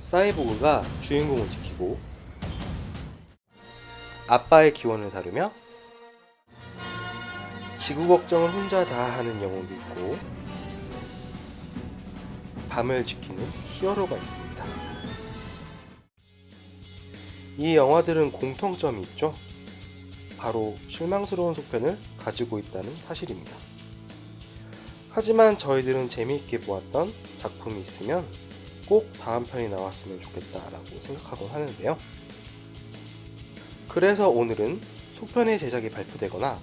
사이보그가 주인공을 지키고 아빠의 기원을 다루며 지구 걱정을 혼자 다 하는 영웅도 있고 밤을 지키는 히어로가 있습니다. 이 영화들은 공통점이 있죠. 바로 실망스러운 속편을 가지고 있다는 사실입니다. 하지만 저희들은 재미있게 보았던 작품이 있으면 꼭 다음 편이 나왔으면 좋겠다라고 생각하곤 하는데요. 그래서 오늘은 속편의 제작이 발표되거나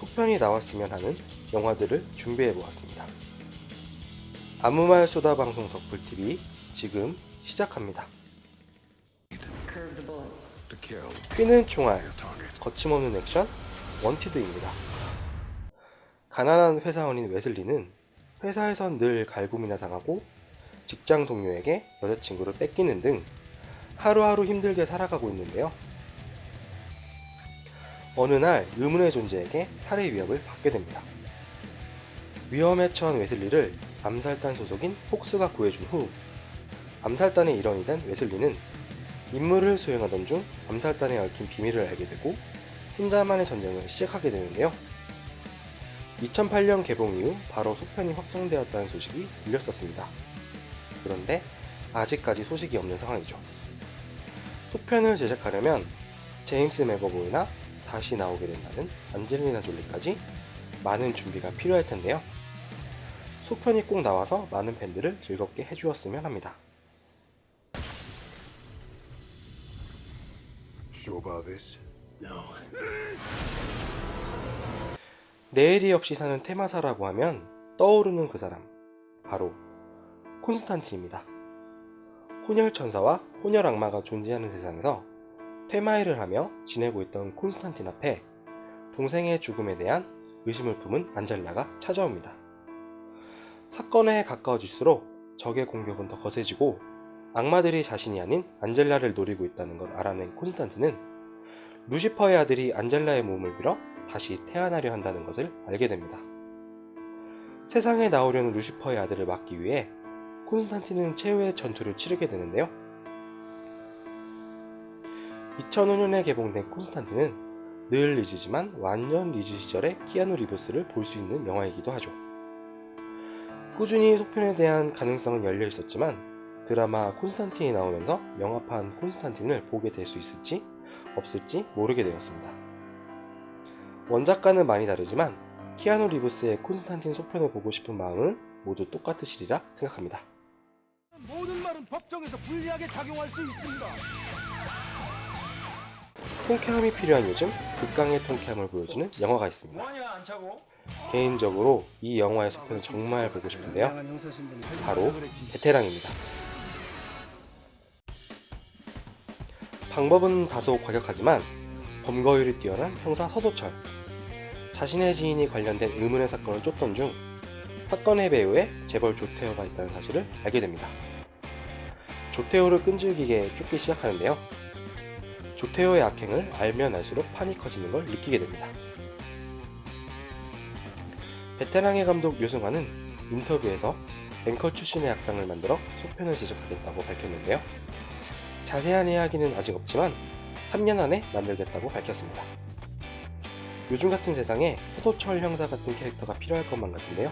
속편이 나왔으면 하는 영화들을 준비해 보았습니다. 아무 말 쏘다 방송 덕불TV 지금 시작합니다. 휘는 총알. 거침없는 액션, 원티드입니다. 가난한 회사원인 웨슬리는 회사에선 늘 갈굼이나 당하고 직장 동료에게 여자친구를 뺏기는 등 하루하루 힘들게 살아가고 있는데요. 어느 날 의문의 존재에게 살해 위협을 받게 됩니다. 위험에 처한 웨슬리를 암살단 소속인 폭스가 구해준 후 암살단의 일원이 된 웨슬리는 임무를 수행하던 중 암살단에 얽힌 비밀을 알게 되고 혼자만의 전쟁을 시작하게 되는데요. 2008년 개봉 이후 바로 속편이 확정되었다는 소식이 들렸었습니다. 그런데 아직까지 소식이 없는 상황이죠. 속편을 제작하려면 제임스 맥어보이나 다시 나오게 된다는 안젤리나 졸리까지 많은 준비가 필요할 텐데요. 속편이 꼭 나와서 많은 팬들을 즐겁게 해주었으면 합니다. Sure about this? No. 내일이 없이 사는 테마사라고 하면 떠오르는 그 사람 바로 콘스탄틴입니다. 혼혈 천사와 혼혈 악마가 존재하는 세상에서 퇴마일을 하며 지내고 있던 콘스탄틴 앞에 동생의 죽음에 대한 의심을 품은 안젤라가 찾아옵니다. 사건에 가까워질수록 적의 공격은 더 거세지고 악마들이 자신이 아닌 안젤라를 노리고 있다는 걸 알아낸 콘스탄틴은 루시퍼의 아들이 안젤라의 몸을 빌어 다시 태어나려 한다는 것을 알게 됩니다. 세상에 나오려는 루시퍼의 아들을 막기 위해 콘스탄틴은 최후의 전투를 치르게 되는데요. 2005년에 개봉된 콘스탄틴은 늘 리즈지만 완전 리즈 시절의 키아누 리브스를 볼 수 있는 영화이기도 하죠. 꾸준히 속편에 대한 가능성은 열려 있었지만 드라마 콘스탄틴이 나오면서 영화판 콘스탄틴을 보게 될 수 있을지 없을지 모르게 되었습니다. 원작과는 많이 다르지만 키아누 리브스의 콘스탄틴 속편을 보고 싶은 마음은 모두 똑같으시리라 생각합니다. 모든 말은 법정에서 불리하게 작용할 수 있습니다. 통쾌함이 필요한 요즘 극강의 통쾌함을 보여주는 영화가 있습니다. 개인적으로 이 영화의 속편을 정말 보고 싶은데요. 바로 베테랑입니다. 방법은 다소 과격하지만 범거율이 뛰어난 형사 서도철. 자신의 지인이 관련된 의문의 사건을 쫓던 중 사건의 배후에 재벌 조태호가 있다는 사실을 알게 됩니다. 조태호를 끈질기게 쫓기 시작하는데요. 조태호의 악행을 알면 알수록 판이 커지는 걸 느끼게 됩니다. 베테랑의 감독 류승환은 인터뷰에서 앵커 출신의 악당을 만들어 속편을 제작하겠다고 밝혔는데요. 자세한 이야기는 아직 없지만 3년 안에 만들겠다고 밝혔습니다. 요즘 같은 세상에 서도철 형사 같은 캐릭터가 필요할 것만 같은데요.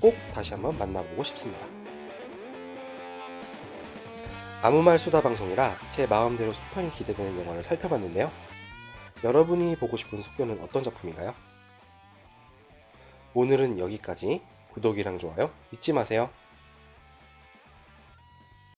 꼭 다시 한번 만나보고 싶습니다. 아무 말 수다 방송이라 제 마음대로 속편이 기대되는 영화를 살펴봤는데요. 여러분이 보고 싶은 속편은 어떤 작품인가요? 오늘은 여기까지 구독이랑 좋아요 잊지 마세요.